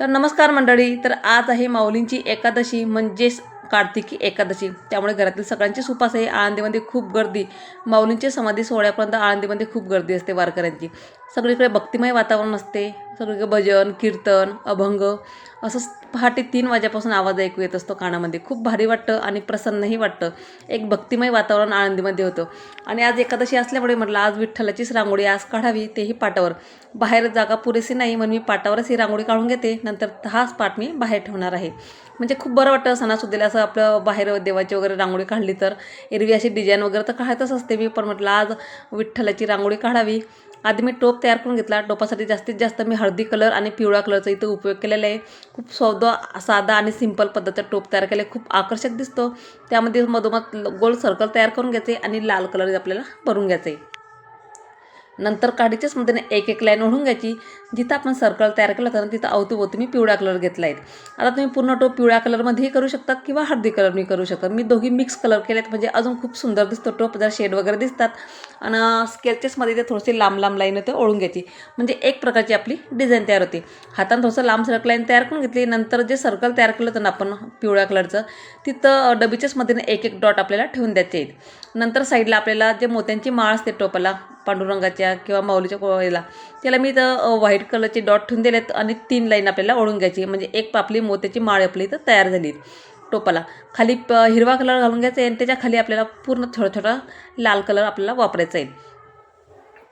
तर नमस्कार मंडळी तर आज आहे माऊलींची एकादशी म्हणजेच कार्तिकी एकादशी. त्यामुळे घरातील सगळ्यांची सुपास आहे आळंदीमध्ये खूप गर्दी. माऊलींची समाधी सोहळ्यापर्यंत आळंदीमध्ये खूप गर्दी असते वारकऱ्यांची. सगळीकडे भक्तिमय वातावरण असते. सगळीकडे भजन कीर्तन अभंग असंच पहाटे तीन वाजेपासून आवाज ऐकू येत असतो कानामध्ये. खूप भारी वाटतं आणि प्रसन्नही वाटतं. एक भक्तिमय वातावरण आळंदीमध्ये होतं. आणि आज एकादशी असल्यामुळे म्हटलं आज विठ्ठलाचीच रांगोळी आज काढावी तेही पाटावर. बाहेर जागा पुरेशी नाही म्हणून मी पाटावरच ही रांगोळी काढून घेते. नंतर हाच पाठ मी बाहेर ठेवणार आहे. म्हणजे खूप बरं वाटतं सणासुदीला असं आपलं बाहेर देवाची वगैरे रांगोळी काढली तर. एरवी अशी डिझाईन वगैरे तर काढतच असते मी पण म्हटलं आज विठ्ठलाची रांगोळी काढावी. आधी मी टोप तयार करून घेतला. टोपासाठी जास्तीत जास्त मी हळदी कलर आणि पिवळा कलरचा इथं उपयोग केलेला आहे. खूप सौदा साधा आणि सिंपल पद्धतीचा टोप तयार केला. खूप आकर्षक दिसतो. त्यामध्ये मधोमध गोल सर्कल तयार करून घ्यायचे आणि लाल कलर आपल्याला भरून घ्यायचे. नंतर काडीच्याच मदतीने एक एक लाईन ओढून घ्यायची. जिथं आपण सर्कल तयार केलं होतं ना तिथं अवतीभोवती मी पिवळा कलर घेतला आहे. आता तुम्ही पूर्ण टोप पिवळ्या कलरमध्येही करू शकतात किंवा हळदी कलर मी करू शकतात. मी दोघी मिक्स कलर केलेत म्हणजे अजून खूप सुंदर दिसतो. टोप जर शेड वगैरे दिसतात. आणि स्केचेसमध्ये ते थोडेसे लांब लांब लाईन होते ओढून घ्यायची. म्हणजे एक प्रकारची आपली डिझाईन तयार होती. हातानं थोडंसं लांब सरक लाईन तयार करून घेतली. नंतर जे सर्कल तयार केलं होतं ना आपण पिवळ्या कलरचं तिथं डबीच्याच मदतीने एक एक डॉट आपल्याला ठेवून द्यायचे आहेत. नंतर साईडला आपल्याला जे मोत्यांची माळ असते टोपाला पांडुरंगाच्या किंवा माऊलीच्या कोळीला त्याला मी तर व्हाईट कलरचे डॉट ठेवून दिलेत आणि तीन लाईन आपल्याला ओढून घ्यायची. म्हणजे एक पापली मोत्याची माळ आपली इथं तयार झाली टोपाला. खाली प हिरवा कलर घालून घ्यायचा आहे आणि त्याच्याखाली आपल्याला पूर्ण थोडा थोडा लाल कलर आपल्याला वापरायचा आहे.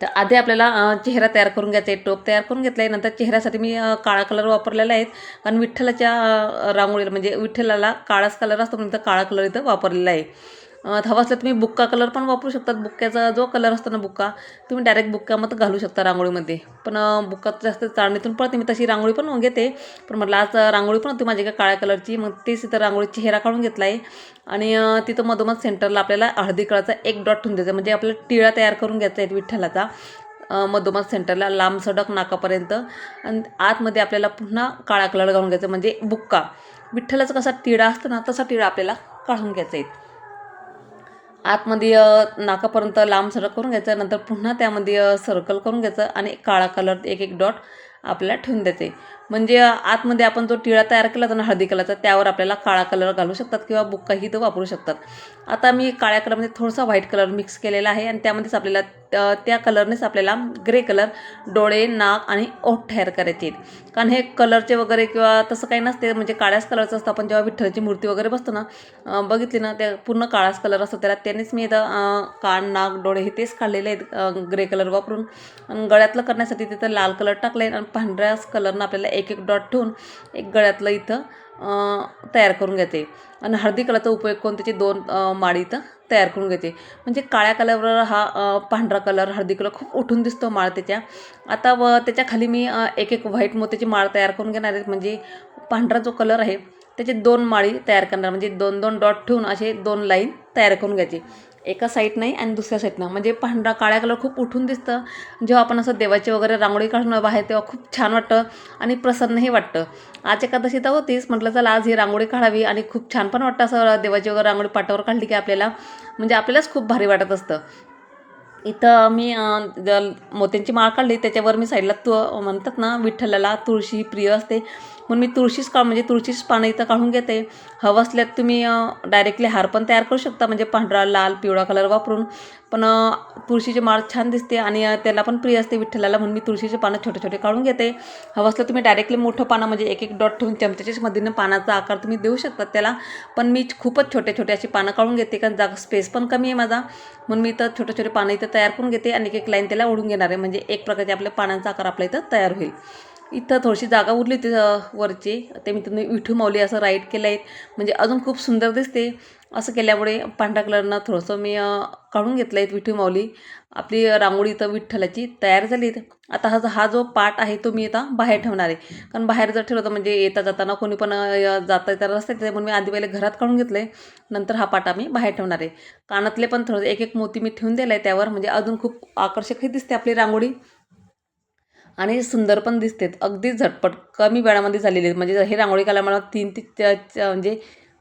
तर आधी आपल्याला चेहरा तयार करून घ्यायचा आहे. टोप तयार करून घेतला आहे. नंतर चेहऱ्यासाठी मी काळा कलर वापरलेला आहे. कारण विठ्ठलाच्या रांगोळीला म्हणजे विठ्ठलाला काळाच कलर असतो म्हणून काळा कलर इथं वापरलेला आहे. हवा असलं तुम्ही बुक्का कलर पण वापरू शकतात. बुक्क्याचा जो कलर असतो ना बुक्का तुम्ही डायरेक्ट बुक्क्यामध्ये घालू शकता रांगोळीमध्ये. पण बुक्का जास्त चाळणीतून पडते मी तशी रांगोळी पण घेते. पण म्हटलं आज रांगोळी पण होती माझी का काळ्या कलरची मग तेच तिथं रांगोळी चेहरा काढून घेतला आहे आणि तिथं मधोमध सेंटरला आपल्याला हळदी कळाचा एक डॉट ठेवून द्यायचा. म्हणजे आपल्याला टिळा तयार करून घ्यायचा आहे विठ्ठलाचा. मधोमध सेंटरला लांब सडक नाकापर्यंत. आणि आतमध्ये आपल्याला पुन्हा काळा कलर घालून घ्यायचा म्हणजे बुक्का. विठ्ठलाचा कसा टिळा असतो ना तसा टिळा आपल्याला काढून घ्यायचा आहे. आतमध्ये नाकापर्यंत लांब सरक करून घ्यायचं नंतर पुन्हा त्यामध्ये सर्कल करून घ्यायचं आणि काळा कलर एक एक डॉट आपल्याला ठेवून द्यायचे म्हणजे आतमध्ये आपण जो टिळा तयार केला होता ना हळदी कलरचा त्यावर आपल्याला काळा कलर घालू शकतात किंवा बुक्काही तो वापरू शकतात. आता मी काळ्या कलरमध्ये थोडासा व्हाईट कलर मिक्स केलेला आहे आणि त्यामध्येच आपल्याला त्या कलरनेच आपल्याला ग्रे कलर डोळे नाक आणि ओठ तयार करायचे आहेत. कारण हे कलरचे वगैरे किंवा तसं काही नसते म्हणजे काळ्याच कलरचं असतं. आपण जेव्हा विठ्ठलाची मूर्ती वगैरे बसतो ना बघितली ना ते पूर्ण काळाच कलर असतो. त्याला त्यानेच मी इथं कान नाक डोळे हे तेच काढलेले आहेत ग्रे कलर वापरून. आणि गळ्यातलं करण्यासाठी तिथं लाल कलर टाकले आणि पांढऱ्याच कलरनं आपल्याला एक एक डॉट ठेवून एक गळ्यातलं इथं तयार करून घेते. आणि हळदी कलरचा उपयोग करून त्याची दोन माळी इथं तयार करून घेते. म्हणजे काळ्या कलरवर हा पांढरा कलर हळदी कलर खूप उठून दिसतो माळ त्याच्या. आता व त्याच्याखाली मी एक एक व्हाईट मोत्याची माळ तयार करून घेणार आहे. म्हणजे पांढरा जो कलर आहे त्याचे दोन माळी तयार करणार. म्हणजे दोन दोन डॉट ठेवून असे दोन लाईन तयार करून घ्यायचे. एका साईड नाही आणि दुसऱ्या साईडनं म्हणजे पांढरा काळ्या कलर खूप उठून दिसतं. जेव्हा आपण असं देवाची वगैरे रांगोळी काढणं बाहेर तेव्हा खूप छान वाटतं आणि प्रसन्नही वाटतं. आज एकादशी तर होतीच. म्हटलं चला आज ही रांगोळी काढावी आणि खूप छान पण वाटतं असं देवाची वगैरे रांगोळी पाटावर काढली की आपल्याला. म्हणजे आपल्यालाच खूप भारी वाटत असतं. इथं मी मोत्यांची माळ काढली. त्याच्यावर मी साईडला तु म्हणतात ना विठ्ठलाला तुळशी प्रिय असते. म्हणून मी तुळशीच का म्हणजे तुळशीच पानं इथं काढून घेते. हवं असल्यात तुम्ही डायरेक्टली हार पण तयार करू शकता म्हणजे पांढरा लाल पिवळा कलर वापरून. पण तुळशीची माळ छान दिसते आणि त्याला पण प्रिय असते विठ्ठलाला म्हणून मी तुळशीचे पानं छोटे छोटे काढून घेते. हवं असलं तुम्ही डायरेक्टली मोठं पानं म्हणजे एक एक डॉट ठेवून चमच्याच्याच मधीनं पानाचा आकार तुम्ही देऊ शकता त्याला. पण मी खूपच छोटे छोटे अशी पानं काढून घेते कारण जागा स्पेस पण कमी आहे माझा. म्हणून मी इथं छोटे छोटे पानं इथं तयार करून घेते आणि एक एक लाईन त्याला ओढून घेणार आहे. म्हणजे एक प्रकारचे आपल्या पानांचा आकार आपल्या इथं तयार होईल. इथं थोडीशी जागा उरली होती वरची. ते मी तुम्ही विठू माऊली असं राईट केलं आहे. म्हणजे अजून खूप सुंदर दिसते. असं केल्यामुळे पांढऱ्या कलरनं थोडंसं मी काढून घेतलं आहे विठू माऊली. आपली रांगोळी इथं विठ्ठलाची तयार झाली आता हा हा जो पाट आहे तो मी आता बाहेर ठेवणार आहे. कारण बाहेर जर ठेवलं तर म्हणजे येता जाताना कोणी पण जाता येता रस्त्यात म्हणून मी आधी पहिले घरात काढून घेतलं आहे नंतर हा पाट आम्ही बाहेर ठेवणार आहे. कानातले पण थोडं एक एक मोती मी ठेवून दिला आहे त्यावर. म्हणजे अजून खूप आकर्षकही दिसते आपली रांगोळी. आणि सुंदर पण दिसते अगदी झटपट कमी वेळामध्ये झालेले आहेत. म्हणजे हे रांगोळी काढायला मला तीन ते म्हणजे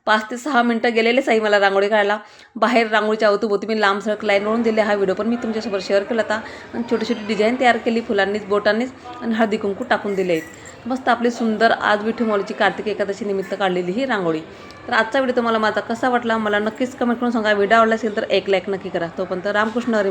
पाच ते सहा मिनटं गेलेलेच आहे मला रांगोळी काढायला. बाहेर रांगोळीच्या अवतीभोवती मी लांब सडक लाईन ओळून दिले हा व्हिडिओ पण मी तुमच्यासोबत शेअर केला होता. आणि छोटी छोटी डिझाईन तयार केली फुलांनीच बोटांनीच आणि हळदी कुंकू टाकून दिले आहेत. मस्त आपली सुंदर आज विठू कार्तिक एकादशी निमित्त काढलेली ही रांगोळी. तर आजचा व्हिडिओ तुम्हाला माझा कसा वाटला मला नक्कीच कमेंट करून सांगा. व्हिडिओ आवडला असेल तर एक लाईक नक्की करा. तोपर्यंत रामकृष्ण हरी